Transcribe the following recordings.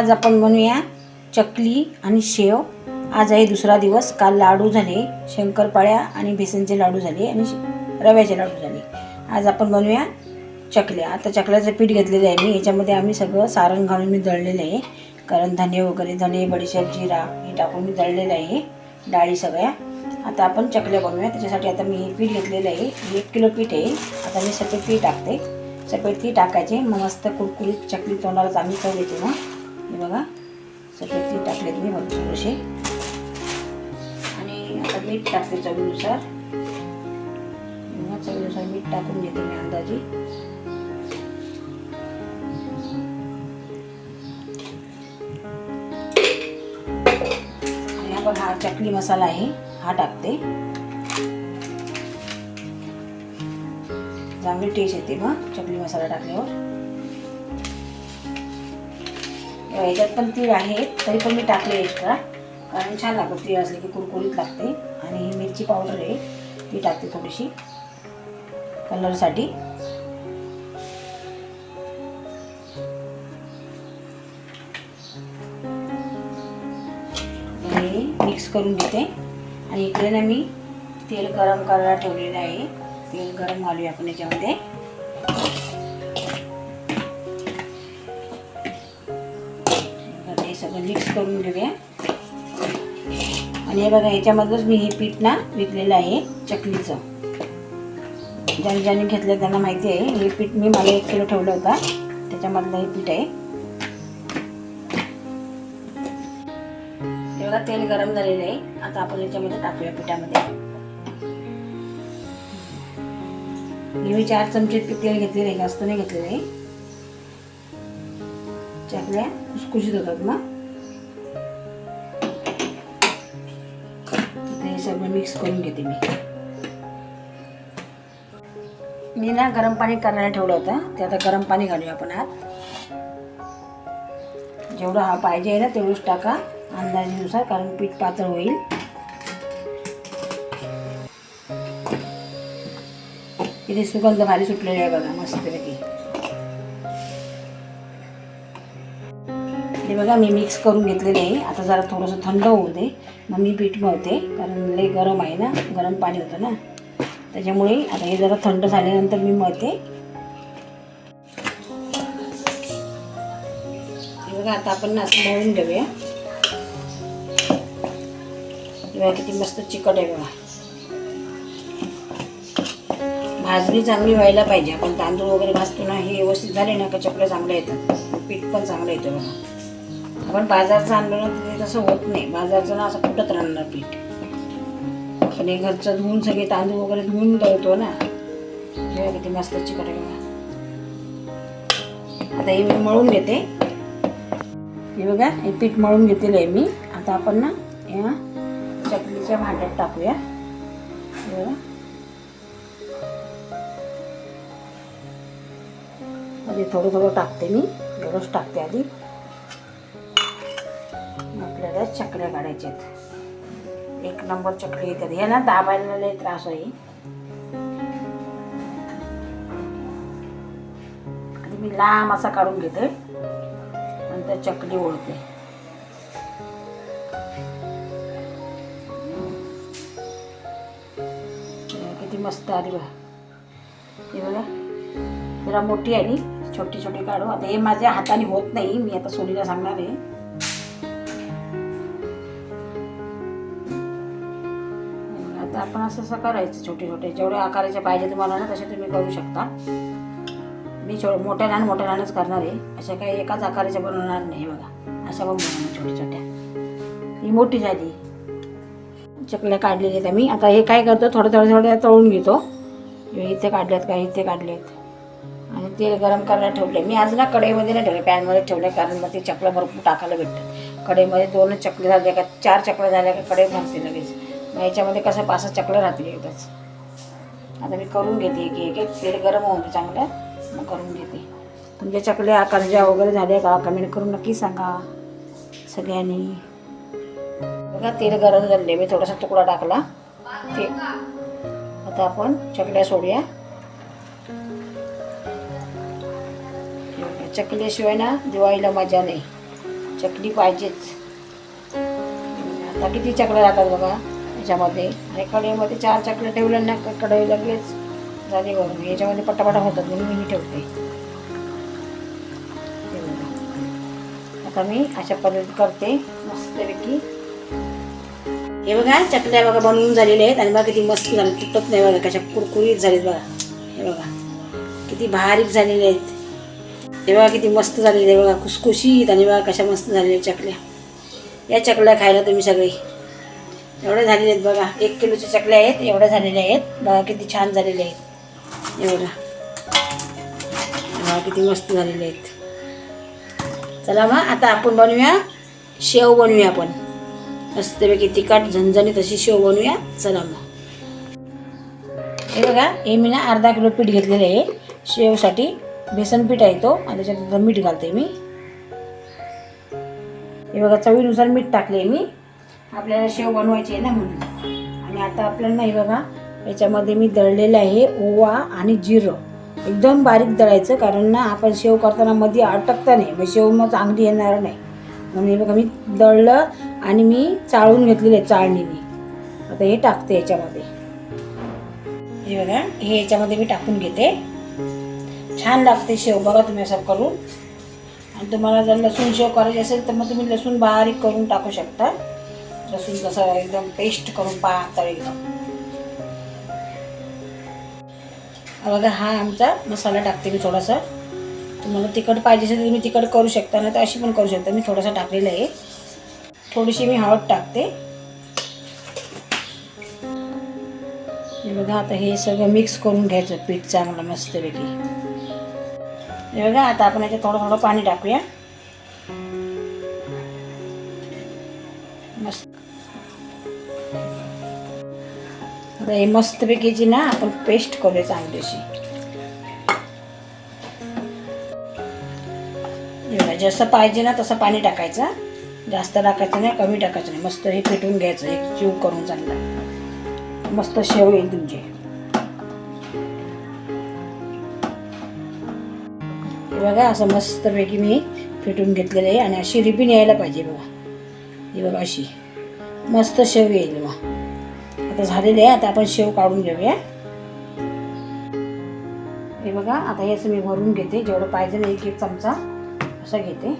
आज आपण बनवूया चकली आणि शेव. आज आहे दुसरा दिवस काल लाडू झाले शंकरपाळ्या आणि बेसनचे लाडू झाले आणि रव्याचे लाडू झाले. आज आपण बनवूया चकल्या. आता चकल्याचं पीठ घेतलेलं आहे मी याच्यामध्ये आम्ही सगळं सारण घालून मी दळलेलं आहे. कारण धने वगैरे धने बडीशेप जिरा हे टाकून मी दळलेलं आहे डाळी सगळ्या. आता आपण चकल्या बनवूया. त्याच्यासाठी आता मी हे पीठ घेतलेलं आहे. एक किलो पीठ आहे. आता मी सफेद पीठ टाकते. सफेद ती टाकायचे. मग मस्त कुरकुरीत चकली तोंडाला चांगली चव येते मग बघा. सफेद ती टाकले तुम्ही भरपूर आणि आता मीठ टाकते चवीनुसार. चवीनुसार मीठ टाकून घेते मी अंदाजे. आणि आपण हा चकली मसाला आहे. हा टाकते. चांगली टेस्ट येते मग चकली मसाला टाकल्यावर. याच्यात पण तीळ आहे तरी पण मी टाकले एक्स्ट्रा कारण छान लागतं तीळ असले की कुरकुरीत लागते. आणि ही मिरची पावडर आहे ती टाकते थोडीशी. कलरसाठी हे मिक्स करून घेते. आणि इकडे ना मी तेल गरम करायला ठेवलेलं आहे. तेल गरम घालूया आपण याच्यामध्ये. सगळं मिक्स करून घेऊया. आणि हे बघा याच्यामधलंच मी हे पीठ ना विकलेलं आहे चकलीचं. ज्याने ज्याने घेतलं त्यांना माहिती आहे हे पीठ मी मला एक किलो ठेवलं होता. त्याच्यामधलं हे पीठ आहे. हे बघा तेल गरम झालेलं आहे. आता आपण याच्यामध्ये टाकूया पिठामध्ये. मी चार चमचे इतके तेल घेतलेलं आहे जास्त नाही घेतलेलं आहे. चकल्या कुसकुशीत होतात मग आता हे सगळं मिक्स करून घेते मी मी ना गरम पाणी करायला ठेवलं होतं. ते आता गरम पाणी घालूया आपण आत. जेवढं हा पाहिजे ना तेवढंच टाका. अंदाजेनुसार कारण पीठ पातळ होईल. इथे सुगंध भारी सुटलेली आहे बघा मस्तपैकी हे बघा मी मिक्स करून घेतलेले आहे. आता जरा थोडंसं थंड होऊ दे. मग मी पीठ मळते कारण लई गरम आहे ना गरम पाणी होतं ना. त्याच्यामुळे आता हे जरा थंड झाल्यानंतर मी मळते. हे बघा आता आपण असं मळून घेऊया. बघा किती मस्त चिकट आहे बघा. भाजणी चांगली व्हायला पाहिजे. आपण तांदूळ वगैरे भाजतो ना हे व्यवस्थित झाले ना का चपल्या चांगल्या येतात. पीठ पण चांगलं येतं बघा. आपण बाजारचं आणलं ना ते तसं होत नाही. बाजारचं ना असं फुटत राहणार पीठ. आपण हे घरचं धुवून सगळे तांदूळ वगैरे धुवून दळतो ना. किती मस्त चिकट बघा. आता हे मी मळून घेते. हे बघा हे पीठ मळून घेतलेलं आहे मी. आता आपण ना या चकलीच्या भांड्यात टाकूया. थोडं थोडं टाकते मी. एवढंच टाकते आधी. आपल्याला चकल्या काढायच्यात. आहेत एक नंबर चकली येतात. हे ना दाबायला लय त्रास होईल आणि मी लांब असा काढून घेते. नंतर चकली ओळते किती मस्त आली बा हे बघा. जरा मोठी आली छोटी छोटी काढू. आता हे माझ्या हाताने होत नाही. मी आता सोनीला सांगणार आहे. आपण असं असं करायचं छोटे छोटे. जेवढे आकाराचे पाहिजे तुम्हाला ना तसे तुम्ही करू शकता. मी छो मोठ्या लहान मोठ्या लहानच करणार आहे. अशा काही एकाच आकाराच्या बनवणार नाही बघा. अशा पण बनवणार छोट्या छोट्या. ही मोठी झाली. चकल्या काढलेल्या आहेत मी आता हे काय करतो थोडं थोडं थोडं तळून घेतो. इथे इथे काढलेत काही इथे काढलेत आणि तेल गरम करायला ठेवले मी आज ना कढईमध्ये नाही ठेवले पॅनमध्ये ठेवले कारण मग ते चकलं भरपूर टाकायला भेटतात. कढईमध्ये दोनच चकले झाले का चार चकल्या झाल्या का कढई भरते लगेच. याच्यामध्ये कसं पाच चकलं राहतील एकदाच. आता मी करून घेते एक एक एक तेल गरम होऊन चांगलं. मग करून घेते. तुमच्या चकल्या कर्जा वगैरे झाल्या का? कमेंट करून नक्की सांगा सगळ्यांनी. बघा तेल गरम झाले मी थोडासा तुकडा टाकला. ते आता आपण चकल्या सोडूया. चकल्याशिवाय ना दिवाळीला मजा नाही. चकली पाहिजेच. आता किती चकल्या राहतात बघा. त्याच्यामध्ये आणि कढईमध्ये चार चकल्या ठेवल्या ना का कढई लगेच झाली बघा याच्यामध्ये पटापटा होतात म्हणून मी ठेवते. हे बघा. आता मी अशा पद्धतीत करते. मस्तपैकी. हे बघा चकल्या बघा बनवून झालेल्या आहेत. आणि बघा किती मस्त झाले. तुटत नाही बघा कशा कुरकुरीत झालेत बघा. हे बघा. किती बारीक झालेले आहेत. हे बघा किती मस्त झालेले आहे बघा खुसखुशीत आणि बघा कशा मस्त झालेल्या चकल्या. या चकल्या खायला तुम्ही सगळी. एवढे झालेले आहेत बघा. एक किलोच्या चकल्या आहेत एवढ्या झालेल्या आहेत. बघा किती छान झालेले आहेत. एवढ्या बघा बघा किती मस्त झालेले आहेत. चला मग आता आपण बनवूया. शेव बनवूया आपण. मस्तपैकी तिखट झणझणीत अशी शेव बनवूया. चला मग. हे बघा हे मी ना अर्धा किलो पीठ घेतलेलं आहे. शेवसाठी बेसन पीठ आहे तो. आणि त्याच्यात मीठ घालते मी. हे बघा चवीनुसार मीठ टाकले मी. आपल्याला शेव बनवायची आहे ना म्हणून. आणि आता आपल्याला नाही बघा याच्यामध्ये मी दळलेलं आहे ओवा आणि जिरं. एकदम बारीक दळायचं कारण ना आपण शेव करताना मध्ये अटकता नाही मग शेव मग चांगली येणार नाही. म्हणून हे बघा मी दळलं आणि मी चाळून घेतलेलं आहे चाळणीने. आता हे टाकते याच्यामध्ये. हे बघा हे याच्यामध्ये मी टाकून घेते. छान लागते शेव बघा तुम्ही असं करून. आणि तुम्हाला जर लसूण शेव करायची असेल तर मग तुम्ही लसूण बारीक करून टाकू शकता. लसूण कसं एकदम पेस्ट करून पाहता एकदम बघा हा आमचा मसाला टाकते मी थोडासा. तुम्हाला तिखट पाहिजे असेल तर तुम्ही तिखट करू शकता ना तर अशी पण करू शकता. मी थोडासा टाकलेला आहे. थोडीशी मी हळद टाकते. बघा आता हे सगळं मिक्स करून घ्यायचं पीठ चांगलं मस्तपैकी. हे बघा आता आपण याच्यात थोडं थोडं पाणी टाकूया. आता हे मस्तपैकीची ना आपण पेस्ट करूया चांगलीशी. जसं पाहिजे ना तसं पाणी टाकायचं. जास्त टाकायचं नाही कमी टाकायचं नाही. मस्त हे पेटून घ्यायचं एक जीव करून चांगला. मस्त शेव येईल तुमची. बघा असं मस्तपैकी मी फेटून घेतलेलं आहे आणि अशी रिबीन यायला पाहिजे बघा. ही बघा अशी. मस्त शेव येईल मग. आता झालेले आहे. आता आपण शेव काढून घेऊया. हे बघा आता हे असं मी भरून घेते. जेवढं पाहिजे ना एक एक चमचा असं घेते.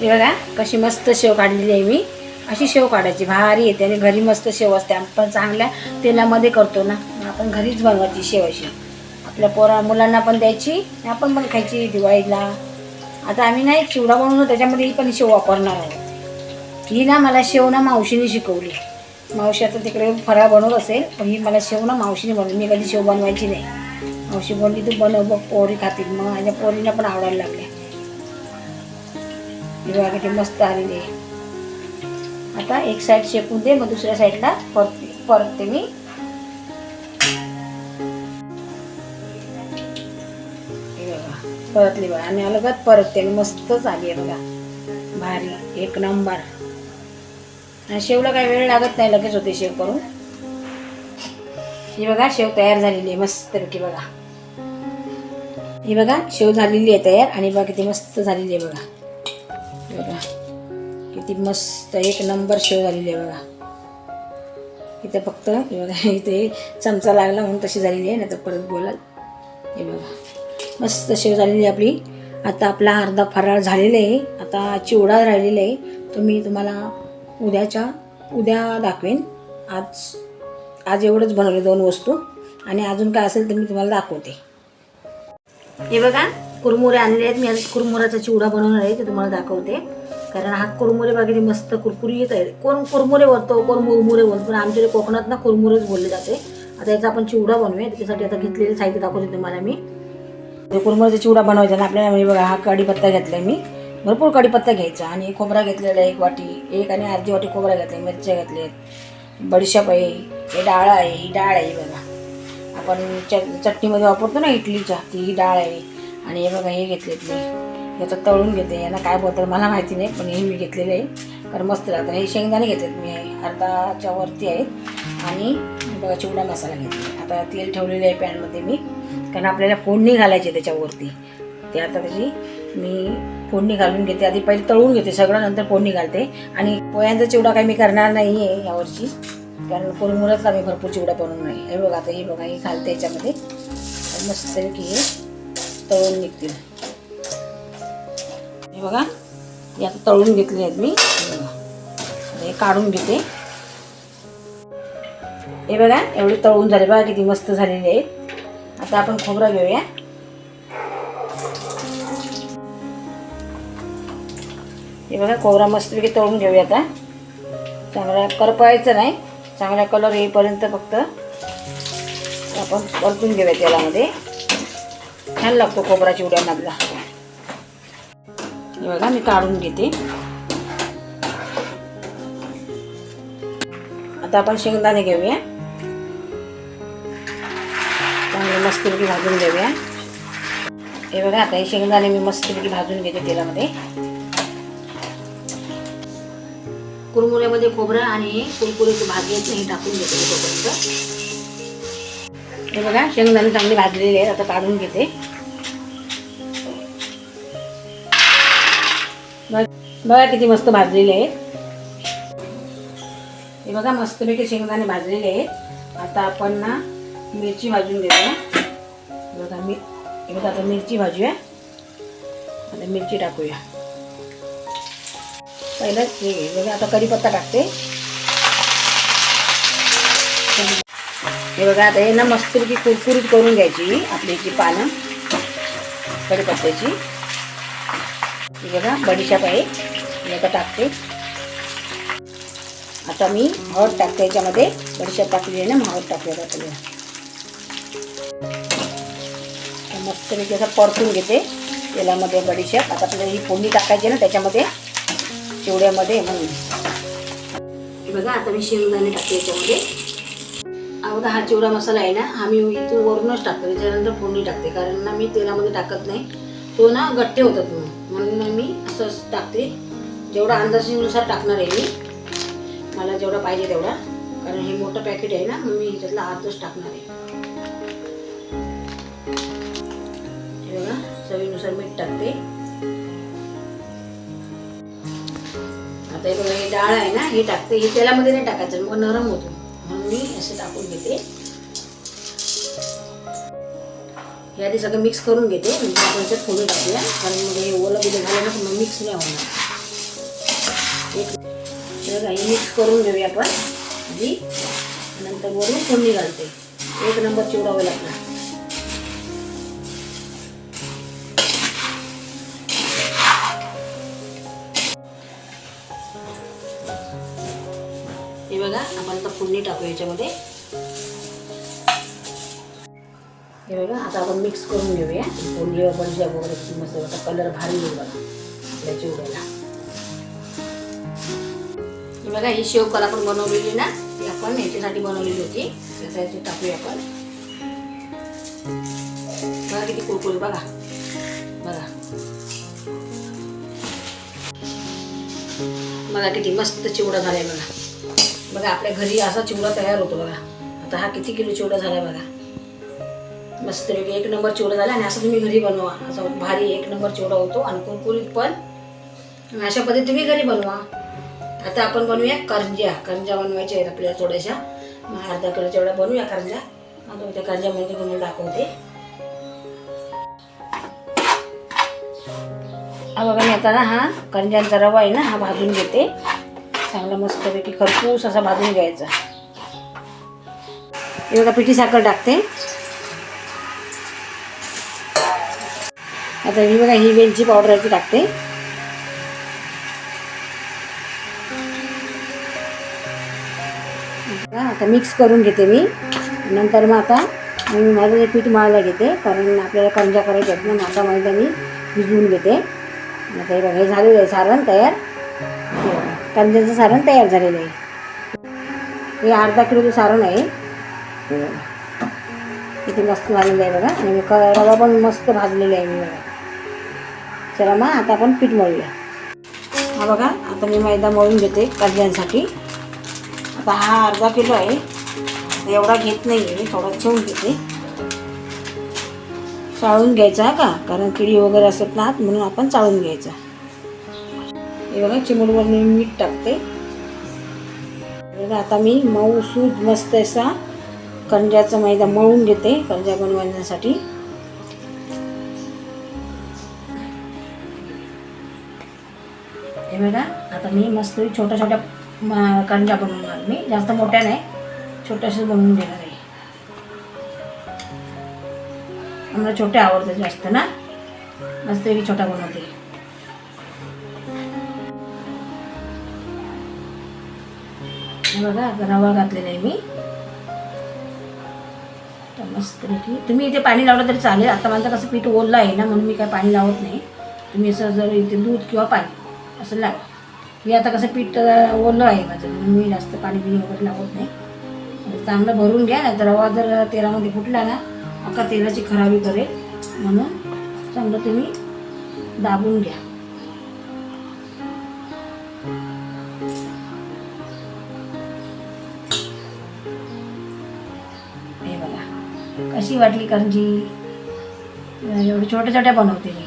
हे बघा कशी मस्त शेव काढलेली आहे मी. अशी शेव काढायची. भारी येते आणि घरी मस्त शेव असते. आपण चांगल्या तेलामध्ये करतो ना. आपण घरीच बनवायची शेवाशी आपल्या पोरा मुलांना पण द्यायची आपण पण खायची दिवाळीला. आता आम्ही नाही चिवडा बनवून त्याच्यामध्ये ही पण शेव वापरणार आहोत. ही ना मला शेव ना मावशीने शिकवली. मावशी आता तिकडे फराळ बनवत असेल पण ही मला शेव ना मावशीने बनवली. मी कधी शेव बनवायची नाही. मावशी बोलली तू बनव बघ पोरी खातील. मग माझ्या पोरीला पण आवडायला लागल्या ही किती मस्त आलेली आहे. आता एक साईड शेकून दे मग दुसऱ्या साईडला परत परतते मी परतली बघा आणि अलगत परतते आणि मस्तच आली आहे बघा भारी एक नंबर. आणि शेवला काही वेळ लागत नाही लगेच होते शेव करून. ही बघा शेव तयार झालेली आहे मस्तपैकी बघा. ही बघा शेव झालेली आहे तयार आणि बघा किती मस्त झालेली आहे बघा. बघा किती मस्त एक नंबर शेव झालेली आहे बघा. इथं फक्त हे बघा इथे चमचा लागला म्हणून तशी झालेली आहे नाही तर परत बोलाल. हे बघा. मस्त शेव झालेली आहे आपली. आता आपला अर्धा फराळ झालेला आहे. आता चिवडा राहिलेला आहे. तो मी तुम्हाला उद्याच्या उद्या दाखवेन. आज आज एवढंच बनवले दोन वस्तू. आणि अजून काय असेल तर मी तुम्हाला दाखवते. हे बघा कुरमुरे आणले आहेत. मी आज कुरमुऱ्याचा चिवडा बनवणार आहे. ते तुम्हाला दाखवते. कारण हा कुरमुरे वगैरे मस्त कुरकुरीत आहे कोण कुरमुरे बोलतो कोण मुरमुरे बोलतो पण आमच्याकडे कोकणात ना कुरमुरेच बोलले जाते. आता याचा आपण चिवडा बनवूया. त्याच्यासाठी आता घेतलेले साहित्य दाखवते तुम्हाला मी. कुरमुराचा चिवडा बनवायचा ना आपल्याला म्हणजे बघा हा कढीपत्ता घेतलाय मी. भरपूर कढीपत्ता घ्यायचा आणि खोबरा घेतलेला आहे एक वाटी एक आणि अर्धी वाटी खोबरा घेतला मिरच्या घेतल्या आहेत बडीशाप आहे हे डाळ आहे ही डाळ आहे बघा. आपण च चटणीमध्ये वापरतो ना इडलीच्या ती ही डाळ आहे. आणि हे बघा हे घेतलेत मी. याचं तळून घेते यांना काय बोलतात मला माहिती नाही पण हे मी घेतलेलं आहे. कारण मस्त लागतं. हे शेंगदाणे घेतलेत मी अर्धाच्या वरती आहेत. आणि बघा चिवडा मसाला घेतला आता तेल ठेवलेलं आहे पॅनमध्ये मी. कारण आपल्याला फोडणी घालायची त्याच्यावरती. ते आता त्याची मी फोडणी घालून घेते. आधी पहिले तळून घेते सगळं नंतर फोडणी घालते. आणि पोह्यांचा चिवडा काही मी करणार नाही आहे यावर्षी. कारण कुरमुरच आम्ही भरपूर चिवडा बनवून नाही. हे बघा आता हे बघा हे घालते याच्यामध्ये. मस्तपैकी हे तळून निघतील. हे बघा हे आता तळून घेतले आहेत मी. बघा. हे काढून घेते. हे बघा एवढे तळून झाले. बघा किती मस्त झालेले आहेत. आता आपण खोबरं घेऊया. हे बघा खोबरा मस्तपैकी तळून घेऊया आता. चांगला करपायचं नाही. चांगला कलर येईपर्यंत फक्त आपण परतून घेऊया तेलामध्ये. छान लागतो खोबरा चिवड्यामधला हे बघा मी काढून घेते. आता आपण शेंगदाणे घेऊया. मस्तपैकी भाजून घेऊया. हे बघा आता हे शेंगदाणे मी मस्तपैकी भाजून घेते तेलामध्ये. कुरमुऱ्यामध्ये खोबरं आणि कुरकुरीची भाजी आहेत नाही टाकून घेते तोपर्यंत. हे बघा शेंगदाणे चांगले भाजलेले आहेत आता काढून घेते. बघ- किती मस्त भाजलेले आहेत. हे बघा मस्तपैकी शेंगदाणे भाजलेले आहेत. आता आपण ना मिरची भाजून घेऊया. बघा मी हे बघा आता मिरची भाजूया आता मिरची टाकूया. पहिलं हे बघा आता कढीपत्ता टाकते. हे बघा आता हे ना मस्तपैकी कुरकुरीत करून घ्यायची आपली जी पानं. कढीपत्त्याची. हे बघा बडीशाप आहे. हे आता टाकते. आता मी हळद टाकते याच्यामध्ये बडीशाप टाकली आहे ना मग हळद टाकूया आपल्याला मस्तपैकी असं परतून घेते. तेलामध्ये बडीशेप. आता आपल्याला ही फोडणी टाकायची ना त्याच्यामध्ये चिवड्यामध्ये म्हणून. बघा आता मी शेंगदाणे टाकते याच्यामध्ये. अगोदर हा चिवडा मसाला आहे ना हा मी इथून वरूनच टाकते. त्याच्यानंतर फोडणी टाकते. कारण ना मी तेलामध्ये टाकत नाही. तो ना गट्टे होतात म्हणून. म्हणून मी असंच टाकते. जेवढा अंदाजेनुसार टाकणार आहे मी मला जेवढा पाहिजे तेवढा. कारण हे मोठं पॅकेट आहे ना मी ह्याच्यातला अर्धच टाकणार आहे. चवीनुसार मीठ टाकते. आता हे बघा हे डाळ आहे ना हे टाकते. हे तेलामध्ये नाही टाकायचं मग नरम होतो. म्हणून मी असे टाकून घेते. हे आधी सगळं मिक्स करून घेते. म्हणजे आपण त्यात फोडून टाकूया. कारण मग हे ओलं बिलं झालं ना मग मिक्स नाही होणार. एक बघा हे मिक्स करून घेऊया आपण. आधी नंतर वरून फोडणी घालते. एक नंबर चिवडावं लागणार आपण आता फोडणी टाकू याच्यामध्ये. हे बघा आता आपण मिक्स करून घेऊया. फोडणी बंजा वगैरे मस्त आता कलर भारी येईल बघा. आपल्या चिवड्याला. हे बघा ही शेव कला आपण बनवलेली ना ती आपण याच्यासाठी बनवलेली होती. आता याची टाकूया आपण. बघा किती कुरकुरी बघा. बघा. बघा किती मस्त चिवडा झालाय बघा. बघा आपल्या घरी असा चिवडा तयार होतो बघा. आता हा किती किलो चिवडा झाला बघा. मस्त एक नंबर चिवडा झाला आणि असं तुम्ही घरी बनवा. असं भारी एक नंबर चिवडा होतो आणि कुरकुरीत पण. अशा पद्धती तुम्ही घरी बनवा. आता आपण बनवूया करंज्या. करंजा बनवायच्या आहेत आपल्याला थोड्याशा. मग अर्धा किलो चिवडा बनवूया करंजा आता त्या करंज्यामध्ये तुम्हाला दाखवते. हा बघा मी आता ना हा करंज्यांचा रवा आहे ना हा भाजून घेते. चांगला मस्तपैकी खरपूस असा भाजून घ्यायचा. हे बघा पिठी साखर टाकते. आता ही बघा ही वेलची पावडर आहे ती टाकते. आता मिक्स करून घेते मी. नंतर मग आता मी माझं हे पीठ मळायला घेते कारण आपल्याला कंजा करायच्या आहेत ना माझा मैदा मी भिजवून घेते. आता हे बघा हे झालेलं आहे सारण तयार. कांद्याचं सारण तयार झालेलं आहे. हे अर्धा किलोचं सारण आहे. इथे किती मस्त झालेलं आहे बघा. आणि क रवा पण मस्त भाजलेला आहे मी बघा. चला मग आता आपण पीठ मळूया. हा बघा आता मी मैदा मळून घेते कांद्यांसाठी. आता हा अर्धा किलो आहे. एवढा घेत नाही आहे थोडा ठेवून घेते. चाळून घ्यायचा का? कारण किडी वगैरे असत ना म्हणून आपण चाळून घ्यायचा. हे बघा चिमूटवर मी मीठ टाकते. बघा आता मी मऊ सूद मस्त असा कंजाचा मैदा मळून घेते कंजा बनवण्यासाठी. हे बघा आता मी मस्त छोट्या छोट्या कंजा बनवणार मी. जास्त मोठ्या नाही छोट्याशाच बनवून घेणार आहे. आम्हाला छोट्या आवडतात जास्त ना. मस्त छोटा बनवते. बघा आता रवा घातलेला आहे मी. तर मस्तपैकी. तुम्ही इथे पाणी लावलं तरी चालेल. आता माझं कसं पीठ ओललं आहे ना म्हणून मी काय पाणी लावत नाही. तुम्ही असं जर इथे दूध किंवा पाणी असं लावा. मी आता कसं पीठ अं, ओलं आहे माझं म्हणून मी जास्त पाणी बिणी वगैरे लावत नाही. चांगलं भरून घ्या ना तर रवा जर तेलामध्ये फुटला ना अका तेलाची खराबी करेल. म्हणून चांगलं तुम्ही दाबून घ्या. कशी वाटली करंजी? एवढी छोट्या छोट्या बनवते मी.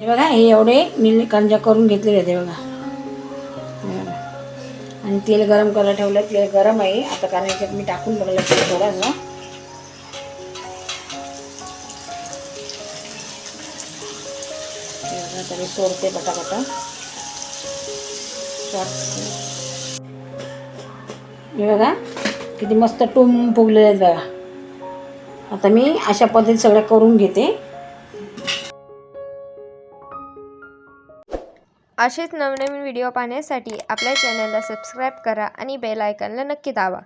हे बघा हे एवढे मी करंजा करून घेतलेले आहेत बघा. आणि तेल गरम करायला ठेवलं तेल गरम आहे. आता कारण याच्यात मी टाकून बघलं तेल थोडंसं. तरी सोडते पटापटा. हे बघा. किती मस्त टुम फुगलेले आहेत बघा. आता मी अशा पद्धतीत सगळं करून घेते. असेच नवनवीन व्हिडिओ पाहण्यासाठी आपल्या चॅनलला सबस्क्राईब करा आणि बेल आयकनला नक्की दाबा.